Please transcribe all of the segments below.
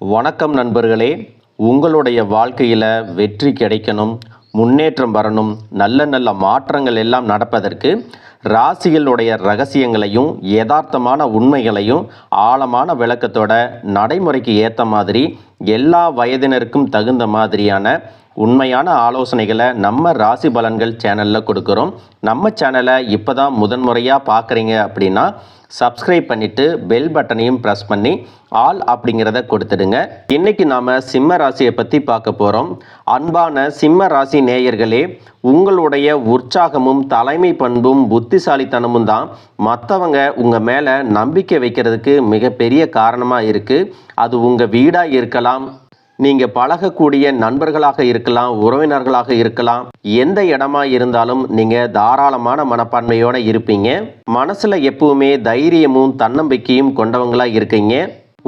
வணக்கம் நண்பர்களே. உங்களுடைய வாழ்க்கையில் வெற்றி கிடைக்கணும் முன்னேற்றம் வரணும் நல்ல நல்ல மாற்றங்கள் எல்லாம் நடப்பதற்கு ராசிகளுடைய ரகசியங்களையும் யதார்த்தமான உண்மைகளையும் ஆழமான விளக்கத்தோட நடைமுறைக்கு ஏற்ற மாதிரி எல்லா வயதினருக்கும் தகுந்த மாதிரியான உண்மையான ஆலோசனைகளை நம்ம ராசி பலன்கள் சேனலில் கொடுக்குறோம். நம்ம சேனலை இப்போ தான் முதன்முறையாக பார்க்குறீங்க அப்படின்னா சப்ஸ்கிரைப் பண்ணிவிட்டு பெல் பட்டனையும் ப்ரெஸ் பண்ணி ஆல் அப்படிங்கிறத கொடுத்துடுங்க. இன்னைக்கு நாம் சிம்ம ராசியை பற்றி பார்க்க போகிறோம் அன்பான சிம்ம ராசி நேயர்களே உங்களுடைய உற்சாகமும் தலைமை பண்பும் புத்திசாலித்தனமும் தான் மற்றவங்க உங்கள் மேலே நம்பிக்கை வைக்கிறதுக்கு மிகப்பெரிய காரணமாக இருக்குது அது உங்கள் வீடாக இருக்கலாம் நீங்கள் பழகக்கூடிய நண்பர்களாக இருக்கலாம் உறவினர்களாக இருக்கலாம் எந்த இடமா இருந்தாலும் நீங்கள் தாராளமான மனப்பான்மையோடு இருப்பீங்க. மனசில் எப்பவுமே தைரியமும் தன்னம்பிக்கையும் கொண்டவங்களா இருக்கீங்க.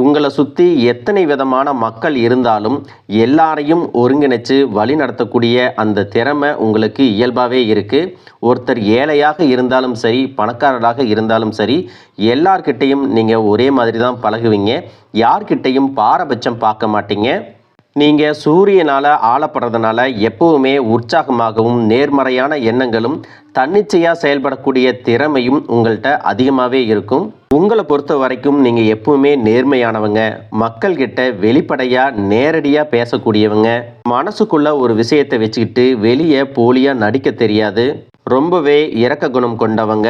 உங்களை சுற்றி எத்தனை விதமான மக்கள் இருந்தாலும் எல்லாரையும் ஒருங்கிணைச்சு வழி நடத்தக்கூடிய அந்த திறமை உங்களுக்கு இயல்பாகவே இருக்குது ஒருத்தர் ஏழையாக இருந்தாலும் சரி பணக்காரராக இருந்தாலும் சரி எல்லார்கிட்டையும் நீங்கள் ஒரே மாதிரி தான் பழகுவீங்க. யார்கிட்டையும் பாரபட்சம் பார்க்க மாட்டீங்க. நீங்கள் சூரியனால் ஆளப்படுறதுனால எப்பவுமே உற்சாகமாகவும் நேர்மறையான எண்ணங்களும் தன்னிச்சையாக செயல்படக்கூடிய திறமையும் உங்கள்கிட்ட அதிகமாகவே இருக்கும். உங்களை பொறுத்த வரைக்கும் நீங்கள் எப்பவுமே நேர்மையானவங்க. மக்கள்கிட்ட வெளிப்படையாக நேரடியாக பேசக்கூடியவங்க. மனசுக்குள்ள ஒரு விஷயத்தை வச்சுக்கிட்டு வெளியே போலியாக நடிக்க தெரியாது. ரொம்பவே இரக்க குணம் கொண்டவங்க.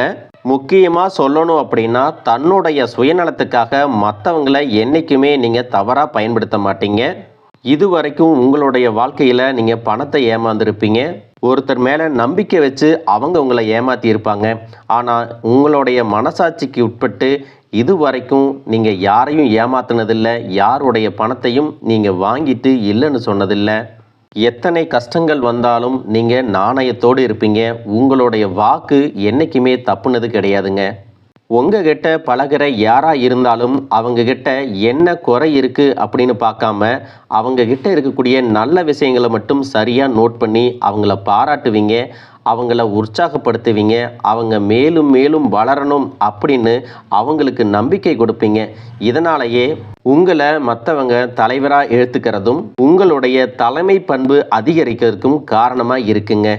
முக்கியமாக சொல்லணும் அப்படின்னா தன்னுடைய சுயநலத்துக்காக மற்றவங்களை என்றைக்குமே நீங்கள் தவறாக பயன்படுத்த மாட்டீங்க. இது வரைக்கும் உங்களுடைய வாழ்க்கையில் நீங்கள் பணத்தை ஏமாந்துருப்பீங்க. ஒருத்தர் மேலே நம்பிக்கை வச்சு அவங்க உங்களை ஏமாற்றி இருப்பாங்க ஆனால் உங்களுடைய மனசாட்சிக்கு உட்பட்டு இது வரைக்கும் நீங்கள் யாரையும் ஏமாத்தினதில்லை. யாருடைய பணத்தையும் நீங்கள் வாங்கிட்டு இல்லைன்னு சொன்னதில்லை. எத்தனை கஷ்டங்கள் வந்தாலும் நீங்கள் நாணயத்தோடு இருப்பீங்க. உங்களுடைய வாக்கு என்றைக்குமே தப்புனது கிடையாதுங்க. உங்ககிட்ட பழகுற யாராக இருந்தாலும் அவங்கக்கிட்ட என்ன குறை இருக்குது அப்படின்னு பார்க்காம அவங்கக்கிட்ட இருக்கக்கூடிய நல்ல விஷயங்களை மட்டும் சரியாக நோட் பண்ணி அவங்கள பாராட்டுவீங்க அவங்கள உற்சாகப்படுத்துவீங்க அவங்க மேலும் மேலும் வளரணும் அப்படின்னு அவங்களுக்கு நம்பிக்கை கொடுப்பீங்க. இதனாலேயே உங்களை மற்றவங்க தலைவராக எடுத்துக்கிறதும் உங்களுடைய தலைமை பண்பு அதிகரிக்கிறதுக்கும் காரணமாக இருக்குங்க.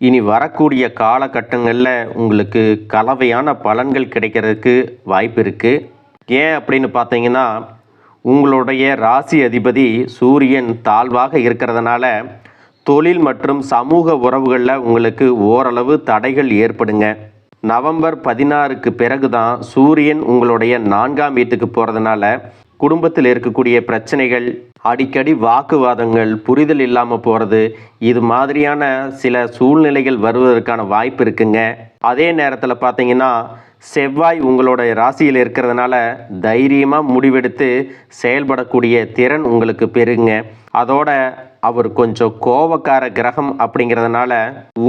இனி வரக்கூடிய காலகட்டங்களில் உங்களுக்கு கலவையான பலன்கள் கிடைக்கிறதுக்கு வாய்ப்பு இருக்குது ஏன் அப்படின்னு பார்த்தீங்கன்னா உங்களுடைய ராசி அதிபதி சூரியன் தாழ்வாக இருக்கிறதுனால தொழில் மற்றும் சமூக உறவுகளில் உங்களுக்கு ஓரளவு தடைகள் ஏற்படுங்க. நவம்பர் பதினாறுக்கு பிறகு தான் சூரியன் உங்களுடைய நான்காம் வீட்டுக்கு போகிறதுனால குடும்பத்தில் இருக்கக்கூடிய பிரச்சனைகள் அடிக்கடி வாக்குவாதங்கள் புரிதல் இல்லாமல் போகிறது இது மாதிரியான சில சூழ்நிலைகள் வருவதற்கான வாய்ப்பு இருக்குங்க. அதே நேரத்தில் பார்த்தீங்கன்னா செவ்வாய் உங்களோட ராசியில் இருக்கிறதுனால தைரியமாக முடிவெடுத்து செயல்படக்கூடிய திறன் உங்களுக்கு பெருங்க அதோட அவர் கொஞ்சம் கோபக்கார கிரகம் அப்படிங்கிறதுனால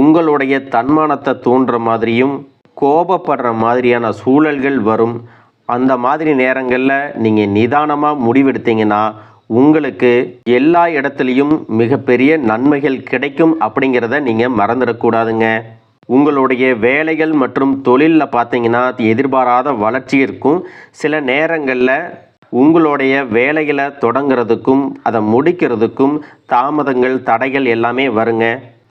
உங்களுடைய தன்மானத்தை தூண்டுற மாதிரியும் கோபப்படுற மாதிரியான சூழல்கள் வரும். அந்த மாதிரி நேரங்களில் நீங்கள் நிதானமாக முடிவெடுத்தீங்கன்னா உங்களுக்கு எல்லா இடத்துலையும் மிகப்பெரிய நன்மைகள் கிடைக்கும் அப்படிங்கிறத நீங்கள் மறந்துடக்கூடாதுங்க. உங்களுடைய வேலைகள் மற்றும் தொழிலில் பார்த்தீங்கன்னா எதிர்பாராத வளர்ச்சி இருக்கும். சில நேரங்களில் உங்களுடைய வேலைகளை தொடங்குறதுக்கும் அதை முடிக்கிறதுக்கும் தாமதங்கள் தடைகள் எல்லாமே வருங்க.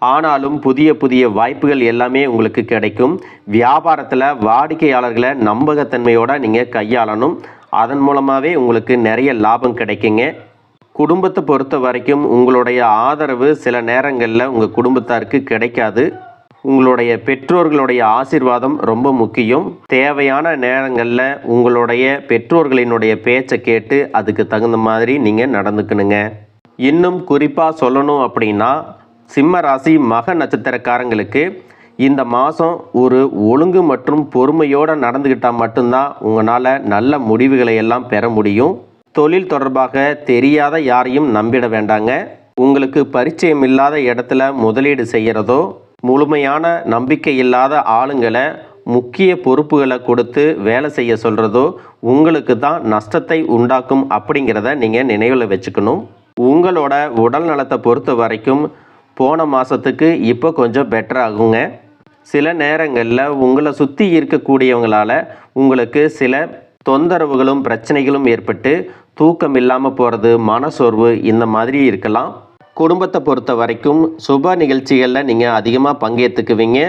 ஆனாலும் புதிய புதிய வாய்ப்புகள் எல்லாமே உங்களுக்கு கிடைக்கும். வியாபாரத்தில் வாடிக்கையாளர்களை நம்பகத்தன்மையோடு நீங்கள் கையாளணும். அதன் மூலமாகவே உங்களுக்கு நிறைய லாபம் கிடைக்குங்க. குடும்பத்தை பொறுத்த வரைக்கும் உங்களுடைய ஆதரவு சில நேரங்களில் உங்கள் குடும்பத்தாருக்கு கிடைக்காது. உங்களுடைய பெற்றோர்களுடைய ஆசிர்வாதம் ரொம்ப முக்கியம். தேவையான நேரங்களில் உங்களுடைய பெற்றோர்களினுடைய பேச்சை கேட்டு அதுக்கு தகுந்த மாதிரி நீங்கள் நடந்துக்கணுங்க. இன்னும் குறிப்பாக சொல்லணும் அப்படின்னா சிம்ம ராசி மக நட்சத்திரக்காரங்களுக்கு இந்த மாதம் ஒரு ஒழுங்கு மற்றும் பொறுமையோடு நடந்துக்கிட்டால் மட்டும்தான் உங்களால் நல்ல முடிவுகளை எல்லாம் பெற முடியும். தொழில் தொடர்பாக தெரியாத யாரையும் நம்பிட வேண்டாங்க. உங்களுக்கு பரிச்சயம் இல்லாத இடத்துல முதலீடு செய்கிறதோ முழுமையான நம்பிக்கை இல்லாத ஆளுங்களை முக்கிய பொறுப்புகளை கொடுத்து வேலை செய்ய சொல்கிறதோ உங்களுக்கு தான் நஷ்டத்தை உண்டாக்கும் அப்படிங்கிறத நீங்கள் நினைவில் வச்சுக்கணும். உங்களோட உடல் நலத்தை பொறுத்த வரைக்கும் போன மாதத்துக்கு இப்போ கொஞ்சம் பெட்டர் ஆகுங்க. சில நேரங்களில் உங்களை சுற்றி இருக்கக்கூடியவங்களால் உங்களுக்கு சில தொந்தரவுகளும் பிரச்சனைகளும் ஏற்பட்டு தூக்கம் இல்லாமல் போகிறது மனசோர்வு இந்த மாதிரி இருக்கலாம். குடும்பத்தை பொறுத்த வரைக்கும் சுப நிகழ்ச்சிகளில் நீங்கள் அதிகமாக பங்கேற்றுக்குவீங்க.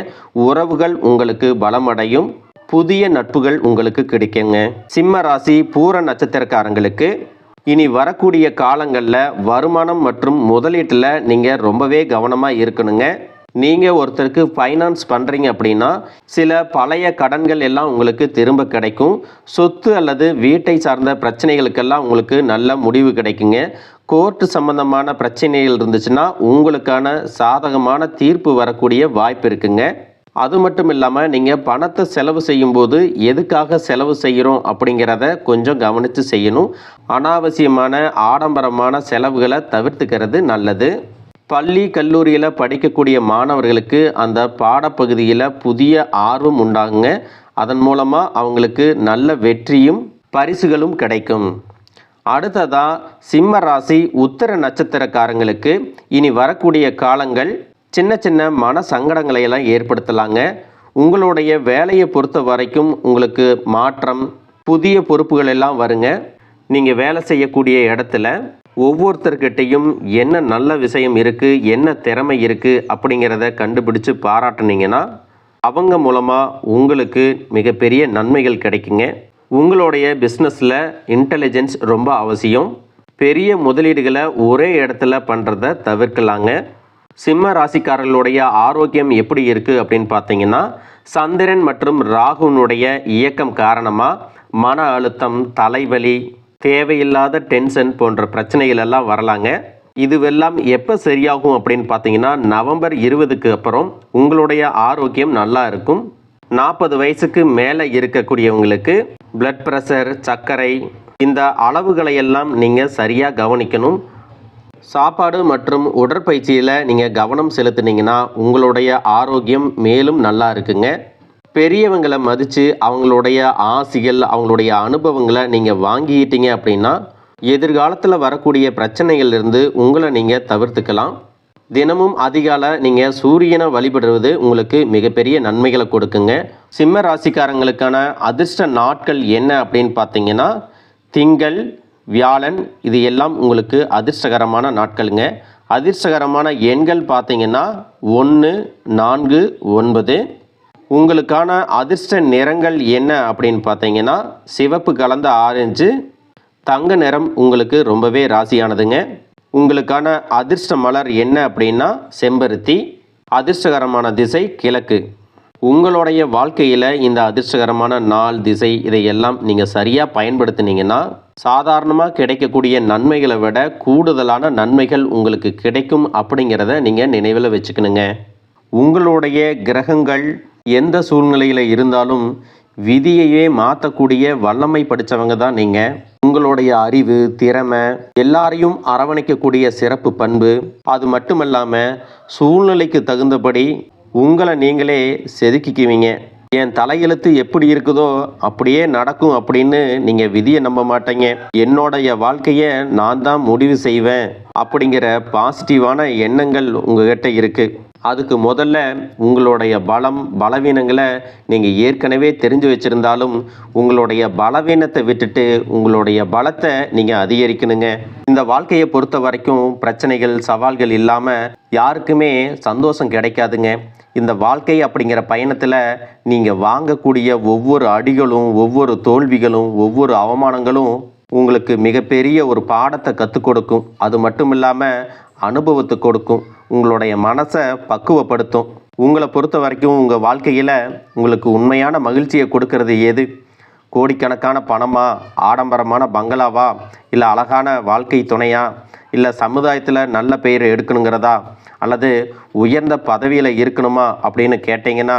உறவுகள் உங்களுக்கு பலமடையும். புதிய நட்புகள் உங்களுக்கு கிடைக்குங்க. சிம்ம ராசி பூர நட்சத்திரக்காரங்களுக்கு இனி வரக்கூடிய காலங்களில் வருமானம் மற்றும் முதலீட்டில் நீங்கள் ரொம்பவே கவனமாக இருக்கணுங்க. நீங்கள் ஒருத்தருக்கு ஃபைனான்ஸ் பண்ணுறீங்க அப்படின்னா சில பழைய கடன்கள் எல்லாம் உங்களுக்கு திரும்ப கிடைக்கும். சொத்து அல்லது வீட்டை சார்ந்த பிரச்சனைகளுக்கெல்லாம் உங்களுக்கு நல்ல முடிவு கிடைக்குங்க. கோர்ட்டு சம்பந்தமான பிரச்சனைகள் இருந்துச்சுன்னா உங்களுக்கான சாதகமான தீர்ப்பு வரக்கூடிய வாய்ப்பு இருக்குங்க. அது மட்டும் இல்லாமல் நீங்கள் பணத்தை செலவு செய்யும்போது எதுக்காக செலவு செய்கிறோம் அப்படிங்கிறத கொஞ்சம் கவனித்து செய்யணும். அனாவசியமான ஆடம்பரமான செலவுகளை தவிர்த்துக்கிறது நல்லது. பள்ளி கல்லூரியில் படிக்கக்கூடிய மாணவர்களுக்கு அந்த பாடப்பகுதியில் புதிய ஆர்வம் உண்டாகுங்க. அதன் மூலமாக அவங்களுக்கு நல்ல வெற்றியும் பரிசுகளும் கிடைக்கும். அடுத்ததாக சிம்ம ராசி உத்தர நட்சத்திரக்காரங்களுக்கு இனி வரக்கூடிய காலங்கள் சின்ன சின்ன மன சங்கடங்களை எல்லாம் ஏற்படுத்தலாங்க. உங்களுடைய வேலையை பொறுத்த வரைக்கும் உங்களுக்கு மாற்றம் புதிய பொறுப்புகள் எல்லாம் வருங்க. நீங்கள் வேலை செய்யக்கூடிய இடத்துல ஒவ்வொருத்தர்கிட்டையும் என்ன நல்ல விஷயம் இருக்குது என்ன திறமை இருக்குது அப்படிங்கிறத கண்டுபிடிச்சு பாராட்டுனீங்கன்னா அவங்க மூலமாக உங்களுக்கு மிகப்பெரிய நன்மைகள் கிடைக்குங்க. உங்களுடைய பிஸ்னஸில் இன்டெலிஜென்ஸ் ரொம்ப அவசியம். பெரிய முதலீடுகளை ஒரே இடத்துல பண்ணுறத தவிர்க்கலாங்க. சிம்ம ராசிக்காரர்களுடைய ஆரோக்கியம் எப்படி இருக்குது அப்படின்னு பார்த்தீங்கன்னா சந்திரன் மற்றும் ராகுனுடைய இயக்கம் காரணமாக மன அழுத்தம் தலைவலி தேவையில்லாத டென்ஷன் போன்ற பிரச்சனைகள் எல்லாம் வரலாங்க. இதுவெல்லாம் எப்போ சரியாகும் அப்படின்னு பார்த்தீங்கன்னா நவம்பர் இருபதுக்கு அப்புறம் உங்களுடைய ஆரோக்கியம் நல்லா இருக்கும். நாற்பது வயசுக்கு மேலே இருக்கக்கூடியவங்களுக்கு பிளட் ப்ரெஷர் சர்க்கரை இந்த அளவுகளை எல்லாம் நீங்கள் சரியாக கவனிக்கணும். சாப்பாடு மற்றும் உடற்பயிற்சியில் நீங்கள் கவனம் செலுத்துனீங்கன்னா உங்களுடைய ஆரோக்கியம் மேலும் நல்லா இருக்குங்க. பெரியவங்களை மதித்து அவங்களுடைய ஆசைகள் அவங்களுடைய அனுபவங்களை நீங்கள் வாங்கிக்கிட்டீங்க அப்படின்னா எதிர்காலத்தில் வரக்கூடிய பிரச்சனைகள்லேருந்து உங்களை நீங்கள் தவிர்த்துக்கலாம். தினமும் அதிகாலை நீங்கள் சூரியனை வழிபடுவது உங்களுக்கு மிகப்பெரிய நன்மைகளை கொடுக்குங்க. சிம்ம ராசிக்காரங்களுக்கான அதிர்ஷ்ட நாட்கள் என்ன அப்படின்னு பார்த்தீங்கன்னா திங்கள் வியாழன் இது எல்லாம் உங்களுக்கு அதிர்ஷ்டகரமான நாட்களுங்க. அதிர்ஷ்டகரமான எண்கள் பார்த்தீங்கன்னா ஒன்று நான்கு ஒன்பது. உங்களுக்கான அதிர்ஷ்ட நிறங்கள் என்ன அப்படின்னு பார்த்தீங்கன்னா சிவப்பு கலந்த ஆரஞ்சு. தங்க நிறம் உங்களுக்கு ரொம்பவே ராசியானதுங்க. உங்களுக்கான அதிர்ஷ்ட மலர் என்ன அப்படின்னா செம்பருத்தி. அதிர்ஷ்டகரமான திசை கிழக்கு. உங்களுடைய வாழ்க்கையில் இந்த அதிர்ஷ்டகரமான நாள் திசை இதையெல்லாம் நீங்கள் சரியாக பயன்படுத்தினீங்கன்னா சாதாரணமாக கிடைக்கக்கூடிய நன்மைகளை விட கூடுதலான நன்மைகள் உங்களுக்கு கிடைக்கும் அப்படிங்கிறத நீங்கள் நினைவில் வச்சுக்கணுங்க. உங்களுடைய கிரகங்கள் எந்த சூழ்நிலையில் இருந்தாலும் விதியையே மாற்றக்கூடிய வல்லமை படித்தவங்க தான் நீங்கள் உங்களுடைய அறிவு திறமை எல்லாரையும் அரவணைக்கக்கூடிய சிறப்பு பண்பு. அது மட்டுமல்லாமல் சூழ்நிலைக்கு தகுந்தபடி உங்களை நீங்களே செதுக்கிக்குவீங்க. என் தலையெழுத்து எப்படி இருக்குதோ அப்படியே நடக்கும் அப்படின்னு நீங்கள் விதியை நம்ப மாட்டீங்க. என்னோடைய வாழ்க்கையை நான் தான் முடிவு செய்வேன் அப்படிங்கிற பாசிட்டிவான எண்ணங்கள் உங்ககிட்ட இருக்குது அதுக்கு முதல்ல உங்களுடைய பலம் பலவீனங்களை நீங்கள் ஏற்கனவே தெரிஞ்சு வச்சுருந்தாலும் உங்களுடைய பலவீனத்தை விட்டுட்டு உங்களுடைய பலத்தை நீங்கள் அதிகரிக்கணுங்க. இந்த வாழ்க்கையை பொறுத்த வரைக்கும் பிரச்சனைகள் சவால்கள் இல்லாமல் யாருக்குமே சந்தோஷம் கிடைக்காதுங்க. இந்த வாழ்க்கை அப்படிங்கிற பயணத்தில் நீங்கள் வாங்கக்கூடிய ஒவ்வொரு அடிகளும் ஒவ்வொரு தோல்விகளும் ஒவ்வொரு அவமானங்களும் உங்களுக்கு மிகப்பெரிய ஒரு பாடத்தை கற்றுக் கொடுக்கும். அது மட்டும் இல்லாமல் அனுபவத்தை கொடுக்கும். உங்களுடைய மனசை பக்குவப்படுத்தும். உங்களை பொறுத்த வரைக்கும் உங்கள் வாழ்க்கையில் உங்களுக்கு உண்மையான மகிழ்ச்சியை கொடுக்கறது எது? கோடிக்கணக்கான பணமா? ஆடம்பரமான பங்களாவா? இல்லை அழகான வாழ்க்கை துணையா? இல்லை சமுதாயத்தில் நல்ல பெயர் எடுக்கணுங்கிறதா? அல்லது உயர்ந்த பதவியில் இருக்கணுமா? அப்படின்னு கேட்டிங்கன்னா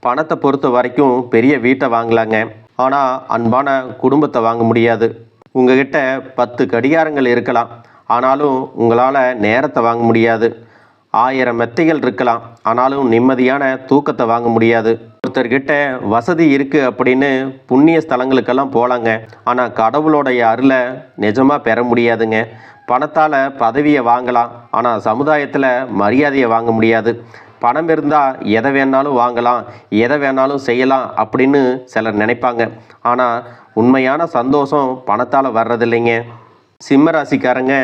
பணத்தை பொறுத்த வரைக்கும் பெரிய வீட்டை வாங்கலாங்க. ஆனால் அன்பான குடும்பத்தை வாங்க முடியாது. உங்ககிட்ட பத்து கடிகாரங்கள் இருக்கலாம். ஆனாலும் உங்களால் நேரத்தை வாங்க முடியாது. ஆயிரம் மெத்தைகள் இருக்கலாம். ஆனாலும் நிம்மதியான தூக்கத்தை வாங்க முடியாது. ஒருத்தர்கிட்ட வசதி இருக்குது அப்படின்னு புண்ணிய ஸ்தலங்களுக்கெல்லாம் போகலாங்க ஆனால் கடவுளோடைய அருளை நிஜமாக பெற முடியாதுங்க. பணத்தால் பதவியை வாங்கலாம். ஆனால் சமுதாயத்தில் மரியாதையை வாங்க முடியாது. பணம் இருந்தால் எதை வேணாலும் வாங்கலாம். எதை வேணாலும் செய்யலாம் அப்படின்னு சிலர் நினைப்பாங்க. ஆனால் உண்மையான சந்தோஷம் பணத்தால் வர்றதில்லைங்க. சிம்ம ராசிக்காரங்க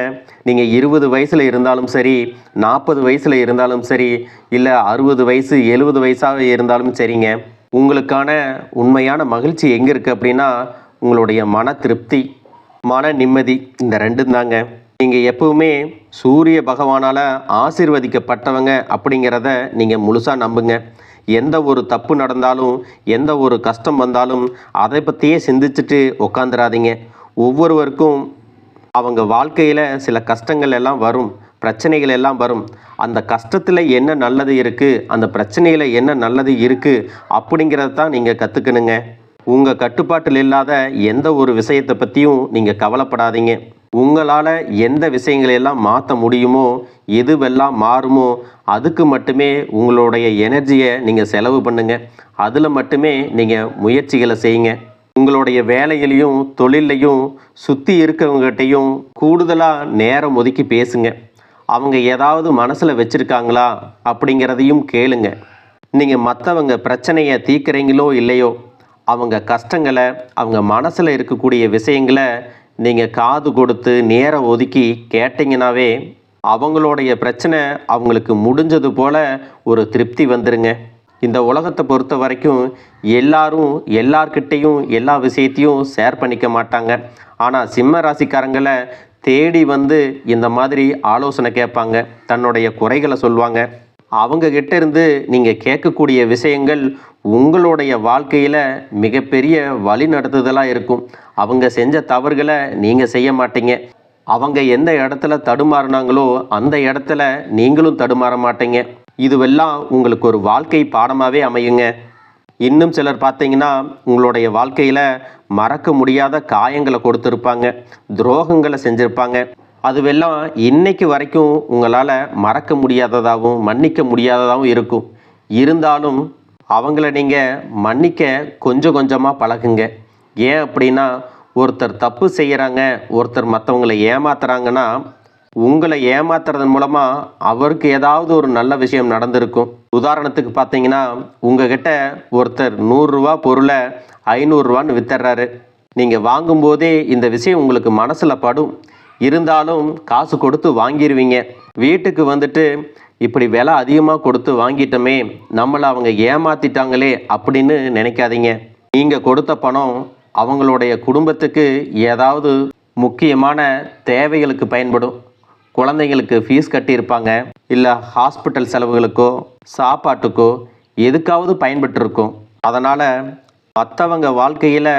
நீங்கள் இருபது வயசில் இருந்தாலும் சரி நாற்பது வயசில் இருந்தாலும் சரி இல்லை அறுபது வயசு எழுபது வயசாக இருந்தாலும் சரிங்க உங்களுக்கான உண்மையான மகிழ்ச்சி எங்கே இருக்குது அப்படின்னா உங்களுடைய மன திருப்தி மன நிம்மதி இந்த ரெண்டும் தாங்க. நீங்கள் எப்பவுமே சூரிய பகவானால் ஆசிர்வதிக்கப்பட்டவங்க அப்படிங்கிறத நீங்கள் முழுசாக நம்புங்க. எந்த ஒரு தப்பு நடந்தாலும் எந்த ஒரு கஷ்டம் வந்தாலும் அதை பற்றியே சிந்திச்சுட்டு உக்காந்துடாதீங்க ஒவ்வொருவருக்கும் அவங்க வாழ்க்கையில் சில கஷ்டங்கள் எல்லாம் வரும் பிரச்சனைகள் எல்லாம் வரும். அந்த கஷ்டத்தில் என்ன நல்லது இருக்குது அந்த பிரச்சனையில் என்ன நல்லது இருக்குது அப்படிங்கிறத தான் நீங்கள் கற்றுக்கணுங்க உங்கள் கட்டுப்பாட்டில் இல்லாத எந்த ஒரு விஷயத்தை பற்றியும் நீங்கள் கவலைப்படாதீங்க. உங்களால் எந்த விஷயங்களை எல்லாம் மாற்ற முடியுமோ எதுவெல்லாம் மாறுமோ அதுக்கு மட்டுமே உங்களுடைய எனர்ஜியை நீங்கள் செலவு பண்ணுங்கள் அதில் மட்டுமே நீங்கள் முயற்சிகளை செய்யுங்க. உங்களுடைய வேலையிலையும் தொழிலையும் சுற்றி இருக்கிறவங்ககிட்டையும் கூடுதலாக நேரம் ஒதுக்கி பேசுங்க. அவங்க ஏதாவது மனசில் வச்சுருக்காங்களா அப்படிங்கிறதையும் கேளுங்க. நீங்கள் மற்றவங்க பிரச்சனையை தீர்க்குறீங்களோ இல்லையோ அவங்க கஷ்டங்களை அவங்க மனசில் இருக்கக்கூடிய விஷயங்களை நீங்கள் காது கொடுத்து நேரம் ஒதுக்கி கேட்டிங்கனாவே அவங்களுடைய பிரச்சனை அவங்களுக்கு முடிஞ்சது போல் ஒரு திருப்தி வந்துருங்க. இந்த உலகத்தை பொறுத்த வரைக்கும் எல்லாரும் எல்லார்கிட்டேயும் எல்லா விஷயத்தையும் ஷேர் பண்ணிக்க மாட்டாங்க. ஆனால் சிம்ம ராசிக்காரங்களை தேடி வந்து இந்த மாதிரி ஆலோசனை கேட்பாங்க. தன்னுடைய குறைகளை சொல்லுவாங்க. அவங்கக்கிட்ட இருந்து நீங்கள் கேட்கக்கூடிய விஷயங்கள் உங்களுடைய வாழ்க்கையில் மிகப்பெரிய வழி நடத்துதலாக இருக்கும். அவங்க செஞ்ச தவறுகளை நீங்கள் செய்ய மாட்டீங்க. அவங்க எந்த இடத்துல தடுமாறினாங்களோ அந்த இடத்துல நீங்களும் தடுமாற மாட்டீங்க. இதுவெல்லாம் உங்களுக்கு ஒரு வாழ்க்கை பாடமாகவே அமையுங்க. இன்னும் சிலர் பார்த்தீங்கன்னா உங்களுடைய வாழ்க்கையில் மறக்க முடியாத காயங்களை கொடுத்துருப்பாங்க துரோகங்களை செஞ்சுருப்பாங்க. அதுவெல்லாம் இன்னைக்கு வரைக்கும் உங்களால் மறக்க முடியாததாகவும் மன்னிக்க முடியாததாகவும் இருக்கும். இருந்தாலும் அவங்கள நீங்கள் மன்னிக்க கொஞ்சம் கொஞ்சமாக பழகுங்க. ஏன் அப்படின்னா ஒருத்தர் தப்பு செய்கிறாங்க ஒருத்தர் மற்றவங்களை ஏமாத்துறாங்கன்னா உங்களை ஏமாத்துறதன் மூலமாக அவருக்கு ஏதாவது ஒரு நல்ல விஷயம் நடந்திருக்கும். உதாரணத்துக்கு பார்த்தீங்கன்னா உங்ககிட்ட ஒருத்தர் நூறுரூவா பொருளை ஐநூறுரூவான்னு வித்துறாரு. நீங்கள் வாங்கும்போதே இந்த விஷயம் உங்களுக்கு மனசில் படும். இருந்தாலும் காசு கொடுத்து வாங்கிடுவீங்க வீட்டுக்கு வந்துட்டு இப்படி விலை அதிகமாக கொடுத்து வாங்கிட்டோமே நம்மளை அவங்க ஏமாத்திட்டாங்களே அப்படின்னு நினைக்காதீங்க. நீங்கள் கொடுத்த பணம் அவங்களுடைய குடும்பத்துக்கு ஏதாவது முக்கியமான தேவைகளுக்கு பயன்படும். குழந்தைங்களுக்கு ஃபீஸ் கட்டியிருப்பாங்க இல்லை ஹாஸ்பிட்டல் செலவுகளுக்கோ சாப்பாட்டுக்கோ எதுக்காவது பயன்பட்டுருக்கும் அதனால் மற்றவங்க வாழ்க்கையில்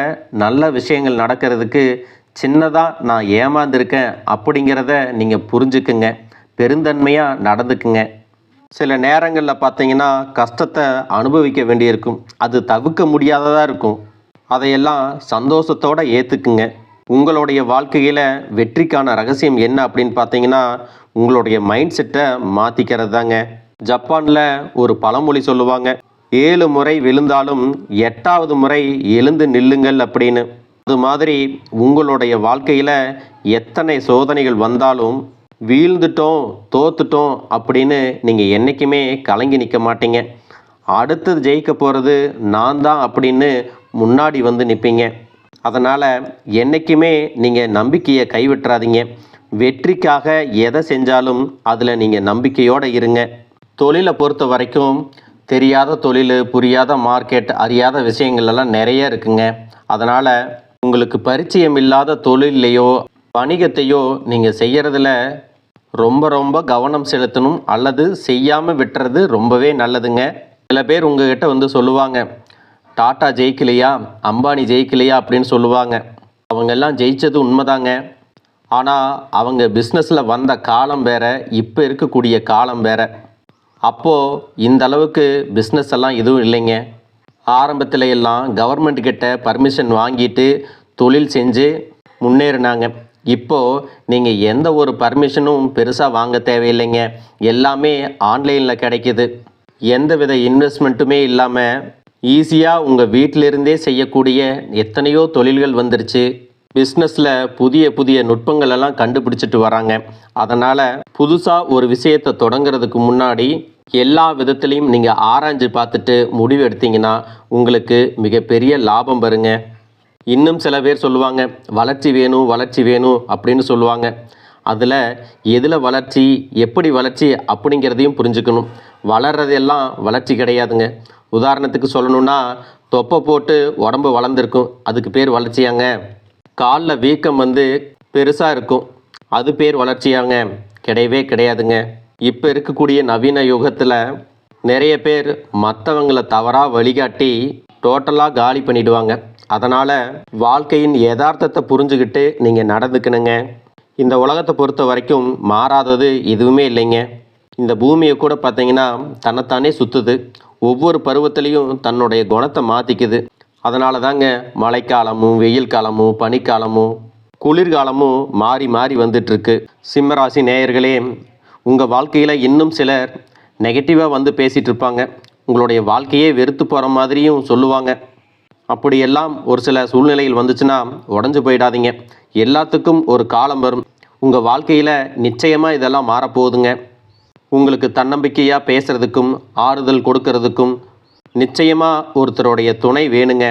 நல்ல விஷயங்கள் நடக்கிறதுக்கு சின்னதாக நான் ஏமாந்துருக்கேன் அப்படிங்கிறத நீங்கள் புரிஞ்சுக்குங்க. பெருந்தன்மையாக நடந்துக்குங்க. சில நேரங்களில் பார்த்தீங்கன்னா கஷ்டத்தை அனுபவிக்க வேண்டியிருக்கும். அது தவிர்க்க முடியாததாக இருக்கும். அதையெல்லாம் சந்தோஷத்தோடு ஏற்றுக்குங்க உங்களுடைய வாழ்க்கையில் வெற்றிக்கான ரகசியம் என்ன அப்படின்னு பார்த்தீங்கன்னா உங்களுடைய மைண்ட் செட்டை மாற்றிக்கிறது தாங்க ஜப்பானில் ஒரு பழமொழி சொல்லுவாங்க ஏழு முறை விழுந்தாலும் எட்டாவது முறை எழுந்து நில்லுங்கள் அப்படின்னு. அது மாதிரி உங்களுடைய வாழ்க்கையில் எத்தனை சோதனைகள் வந்தாலும் வீழ்ந்துட்டோம் தோத்துட்டோம் அப்படின்னு நீங்கள் என்றைக்குமே கலங்கி நிற்க மாட்டீங்க. அடுத்தது ஜெயிக்க போகிறது நான் தான் அப்படின்னு முன்னாடி வந்து நிற்பீங்க அதனால் என்றைக்குமே நீங்கள் நம்பிக்கையை கைவிட்டுறாதீங்க. வெற்றிக்காக எதை செஞ்சாலும் அதில் நீங்கள் நம்பிக்கையோடு இருங்க. தொழிலை பொறுத்த வரைக்கும் தெரியாத தொழில் புரியாத மார்க்கெட் அறியாத விஷயங்கள் எல்லாம் நிறைய இருக்குங்க. அதனால் உங்களுக்கு பரிச்சயம் இல்லாத தொழிலையோ வணிகத்தையோ நீங்கள் செய்கிறதுல ரொம்ப ரொம்ப கவனம் செலுத்தணும். அல்லது செய்யாமல் விட்டுறது ரொம்பவே நல்லதுங்க. சில பேர் உங்ககிட்ட வந்து சொல்லுவாங்க டாட்டா ஜெயிக்கலையா? அம்பானி ஜெயிக்கலையா? அப்படின்னு சொல்லுவாங்க. அவங்க எல்லாம் உண்மைதாங்க. ஆனால் அவங்க பிஸ்னஸில் வந்த காலம் வேறு இப்போ இருக்கக்கூடிய காலம் வேறு. அப்போது இந்த அளவுக்கு பிஸ்னஸ் எல்லாம் எதுவும் இல்லைங்க. ஆரம்பத்தில் எல்லாம் கவர்மெண்ட் கிட்ட பர்மிஷன் வாங்கிட்டு தொழில் செஞ்சு முன்னேறினாங்க. இப்போது நீங்கள் எந்த ஒரு பர்மிஷனும் பெருசாக வாங்க தேவையில்லைங்க. எல்லாமே ஆன்லைனில் கிடைக்கிது. எந்த வித இன்வெஸ்ட்மெண்ட்டுமே இல்லாமல் ஈஸியாக உங்கள் வீட்டிலிருந்தே செய்யக்கூடிய எத்தனையோ தொழில்கள் வந்துருச்சு. பிஸ்னஸில் புதிய புதிய நுட்பங்கள் எல்லாம் கண்டுபிடிச்சிட்டு வராங்க. அதனால் புதுசாக ஒரு விஷயத்தை தொடங்குறதுக்கு முன்னாடி எல்லா விதத்துலேயும் நீங்கள் ஆராய்ஞ்சு பார்த்துட்டு முடிவு எடுத்தீங்கன்னா உங்களுக்கு மிகப்பெரிய லாபம் வருங்க. இன்னும் சில பேர் சொல்லுவாங்க வளர்ச்சி வேணும் வளர்ச்சி வேணும் அப்படின்னு சொல்லுவாங்க. அதில் எதில் வளர்ச்சி எப்படி வளர்ச்சி அப்படிங்கிறதையும் புரிஞ்சுக்கணும். வளர்றதெல்லாம் வளர்ச்சி கிடையாதுங்க. உதாரணத்துக்கு சொல்லணும்னா தொப்பை போட்டு உடம்பு வளர்ந்துருக்கும். அதுக்கு பேர் வளர்ச்சியாங்க. காலில் வீக்கம் வந்து பெருசாக இருக்கும். அது பேர் வளர்ச்சியாங்க. கிடையவே கிடையாதுங்க. இப்போ இருக்கக்கூடிய நவீன யுகத்தில் நிறைய பேர் மற்றவங்களை தவறாக வழிகாட்டி டோட்டலாக காலி பண்ணிடுவாங்க. அதனால் வாழ்க்கையின் யதார்த்தத்தை புரிஞ்சுக்கிட்டு நீங்கள் நடந்துக்கணுங்க. இந்த உலகத்தை பொறுத்த வரைக்கும் மாறாதது எதுவுமே இல்லைங்க. இந்த பூமியை கூட பார்த்தீங்கன்னா தன்னைத்தானே சுற்றுது ஒவ்வொரு பருவத்திலையும் தன்னுடைய குணத்தை மாற்றிக்குது அதனால தாங்க மழைக்காலமும் வெயில் காலமும் பனிக்காலமும் குளிர்காலமும் மாறி மாறி வந்துட்டுருக்கு சிம்மராசி நேயர்களே உங்கள் வாழ்க்கையில் இன்னும் சிலர் நெகட்டிவாக வந்து பேசிகிட்டு இருப்பாங்க உங்களுடைய வாழ்க்கையே வெறுத்து போகிற மாதிரியும் சொல்லுவாங்க. அப்படியெல்லாம் ஒரு சில சூழ்நிலைகள் வந்துச்சுன்னா உடஞ்சு போயிடாதீங்க. எல்லாத்துக்கும் ஒரு காலம் வரும். உங்கள் வாழ்க்கையில் நிச்சயமாக இதெல்லாம் மாறப்போகுதுங்க. உங்களுக்கு தன்னம்பிக்கையாக பேசுகிறதுக்கும் ஆறுதல் கொடுக்கறதுக்கும் நிச்சயமாக ஒருத்தருடைய துணை வேணுங்க.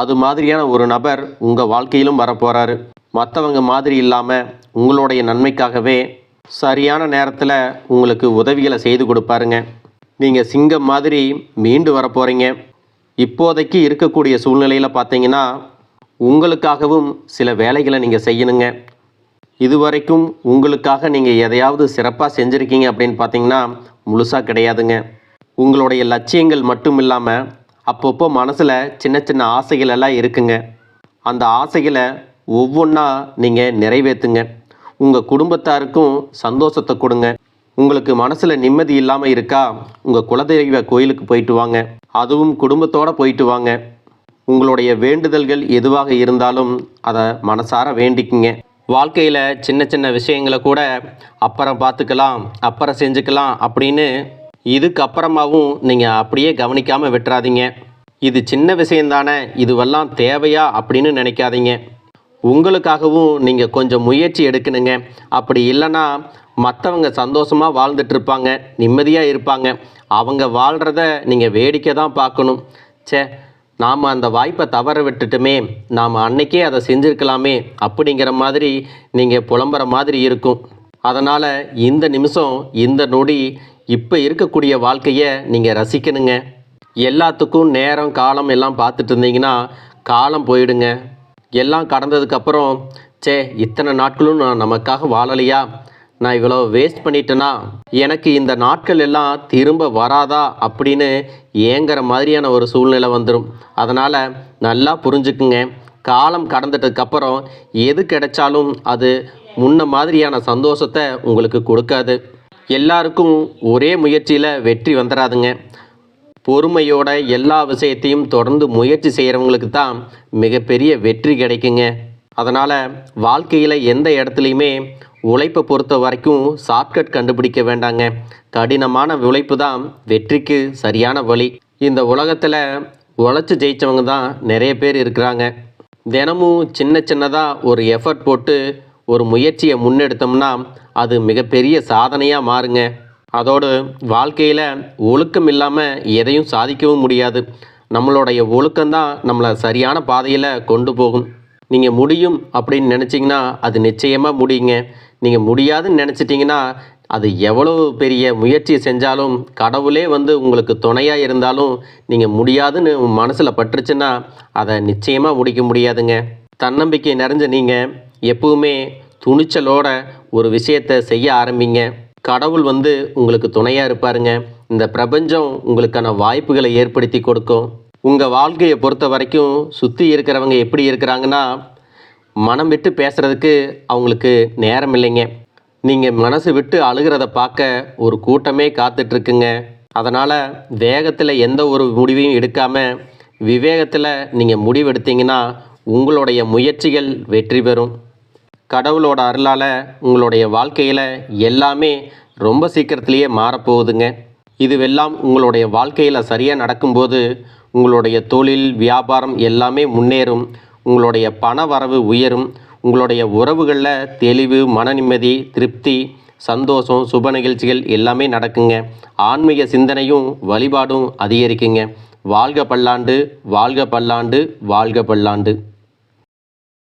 அது மாதிரியான ஒரு நபர் உங்கள் வாழ்க்கையிலும் வரப்போகிறாரு மற்றவங்க மாதிரி இல்லாமல் உங்களுடைய நன்மைக்காகவே சரியான நேரத்தில் உங்களுக்கு உதவிகளை செய்து கொடுப்பாருங்க. நீங்கள் சிங்கம் மாதிரி மீண்டு வரப்போகிறீங்க இப்போதைக்கு இருக்கக்கூடிய சூழ்நிலையில் பார்த்தீங்கன்னா உங்களுக்காகவும் சில வேலைகளை நீங்கள் செய்யணுங்க. இதுவரைக்கும் உங்களுக்காக நீங்கள் எதையாவது சிறப்பாக செஞ்சுருக்கீங்க அப்படின்னு பார்த்தீங்கன்னா முழுசாக கிடையாதுங்க. உங்களுடைய லட்சியங்கள் மட்டும் இல்லாமல் அப்பப்போ மனசில் சின்ன சின்ன ஆசைகள் எல்லாம் இருக்குங்க. அந்த ஆசைகளை ஒவ்வொன்றா நீங்கள் நிறைவேற்றுங்க உங்கள் குடும்பத்தாருக்கும் சந்தோஷத்தை கொடுங்க. உங்களுக்கு மனசில் நிம்மதி இல்லாமல் இருக்கா உங்கள் குலதெய்வ கோயிலுக்கு போயிட்டு வாங்க. அதுவும் குடும்பத்தோடு போயிட்டு வாங்க. உங்களுடைய வேண்டுதல்கள் எதுவாக இருந்தாலும் அதை மனசார வேண்டிக்குங்க. வாழ்க்கையில் சின்ன சின்ன விஷயங்களை கூட அப்புறம் பார்த்துக்கலாம் அப்புறம் செஞ்சுக்கலாம் அப்படின்னு இதுக்கப்புறமாவும் நீங்கள் அப்படியே கவனிக்காமல் விட்டுறாதீங்க. இது சின்ன விஷயந்தானே இதுவெல்லாம் தேவையா அப்படின்னு நினைக்காதீங்க. உங்களுக்காகவும் நீங்கள் கொஞ்சம் முயற்சி எடுக்கணுங்க. அப்படி இல்லைன்னா மற்றவங்க சந்தோஷமாக வாழ்ந்துட்டுருப்பாங்க நிம்மதியாக இருப்பாங்க. அவங்க வாழ்கிறத நீங்கள் வேடிக்கை தான் பார்க்கணும். ச்சே நாம் அந்த வாய்ப்பை தவற விட்டுட்டுமே நாம் அன்னைக்கே அதை செஞ்சுருக்கலாமே அப்படிங்கிற மாதிரி நீங்கள் புலம்புற மாதிரி இருக்கும். அதனால் இந்த நிமிஷம் இந்த நொடி இப்போ இருக்கக்கூடிய வாழ்க்கையை நீங்கள் ரசிக்கணுங்க. எல்லாத்துக்கும் நேரம் காலம் எல்லாம் பார்த்துட்டு இருந்தீங்கன்னா காலம் போயிடுங்க. எல்லாம் கடந்ததுக்கப்புறம் சே இத்தனை நாட்களும் நான் நமக்காக வாழலையா? நான் இவ்வளோ வேஸ்ட் பண்ணிட்டேனா? எனக்கு இந்த நாட்கள் எல்லாம் திரும்ப வராதா அப்படின்னு ஏங்குற மாதிரியான ஒரு சூழ்நிலை வந்துடும் அதனால் நல்லா புரிஞ்சுக்குங்க. காலம் கடந்துட்டதுக்கப்புறம் எது கிடைச்சாலும் அது முன்ன மாதிரியான சந்தோஷத்தை உங்களுக்கு கொடுக்காது. எல்லாருக்கும் ஒரே முயற்சியில் வெற்றி வந்துடாதுங்க பொறுமையோட எல்லா விஷயத்தையும் தொடர்ந்து முயற்சி செய்கிறவங்களுக்கு தான் மிகப்பெரிய வெற்றி கிடைக்குங்க. அதனால் வாழ்க்கையில் எந்த இடத்துலையுமே உழைப்பை பொறுத்த வரைக்கும் ஷார்ட்கட் கண்டுபிடிக்க வேண்டாங்க. கடினமான உழைப்பு தான் வெற்றிக்கு சரியான வழி. இந்த உலகத்தில் உழைச்சி ஜெயித்தவங்க தான் நிறைய பேர் இருக்கிறாங்க. தினமும் சின்ன சின்னதாக ஒரு எஃபர்ட் போட்டு ஒரு முயற்சியை முன்னெடுத்தோம்னா அது மிகப்பெரிய சாதனையாக மாறுங்க. அதோடு வாழ்க்கையில் ஒழுக்கம் இல்லாமல் எதையும் சாதிக்கவும் முடியாது. நம்மளுடைய ஒழுக்கம்தான் நம்மளை சரியான பாதையில் கொண்டு போகும். நீங்கள் முடியும் அப்படின்னு நினச்சிங்கன்னா அது நிச்சயமாக முடியுங்க. நீங்கள் முடியாதுன்னு நினச்சிட்டிங்கன்னா அது எவ்வளோ பெரிய முயற்சி செஞ்சாலும் கடவுளே வந்து உங்களுக்கு துணையாக இருந்தாலும் நீங்கள் முடியாதுன்னு மனசில் பட்டுருச்சுன்னா அதை நிச்சயமாக முடிக்க முடியாதுங்க. தன்னம்பிக்கை நிறைஞ்ச நீங்கள் எப்பவுமே துணிச்சலோட ஒரு விஷயத்தை செய்ய ஆரம்பிங்க. கடவுள் வந்து உங்களுக்கு துணையாக இருப்பாருங்க. இந்த பிரபஞ்சம் உங்களுக்கான வாய்ப்புகளை ஏற்படுத்தி கொடுக்கும். உங்கள் வாழ்க்கையை பொறுத்த வரைக்கும் சுற்றி இருக்கிறவங்க எப்படி இருக்கிறாங்கன்னா மனம் விட்டு பேசுகிறதுக்கு அவங்களுக்கு நேரம் இல்லைங்க. நீங்கள் மனசு விட்டு அழுகிறத பார்க்க ஒரு கூட்டமே காத்துட்ருக்குங்க. அதனால் வேகத்தில் எந்த ஒரு முடிவையும் எடுக்காமல் விவேகத்தில் நீங்கள் முடிவெடுத்தீங்கன்னா உங்களுடைய முயற்சிகள் வெற்றி பெறும். கடவுளோட அருளால் உங்களுடைய வாழ்க்கையில் எல்லாமே ரொம்ப சீக்கிரத்திலேயே மாறப்போகுதுங்க. இதுவெல்லாம் உங்களுடைய வாழ்க்கையில் சரியாக நடக்கும்போது உங்களுடைய தொழில் வியாபாரம் எல்லாமே முன்னேறும். உங்களுடைய பண வரவு உயரும் உங்களுடைய உறவுகளில் தெளிவு மன நிம்மதி திருப்தி சந்தோஷம் சுப நிகழ்ச்சிகள் எல்லாமே நடக்குங்க. ஆன்மீக சிந்தனையும் வழிபாடும் அதிகரிக்குங்க. வாழ்க பல்லாண்டு வாழ்க பல்லாண்டு வாழ்க பல்லாண்டு.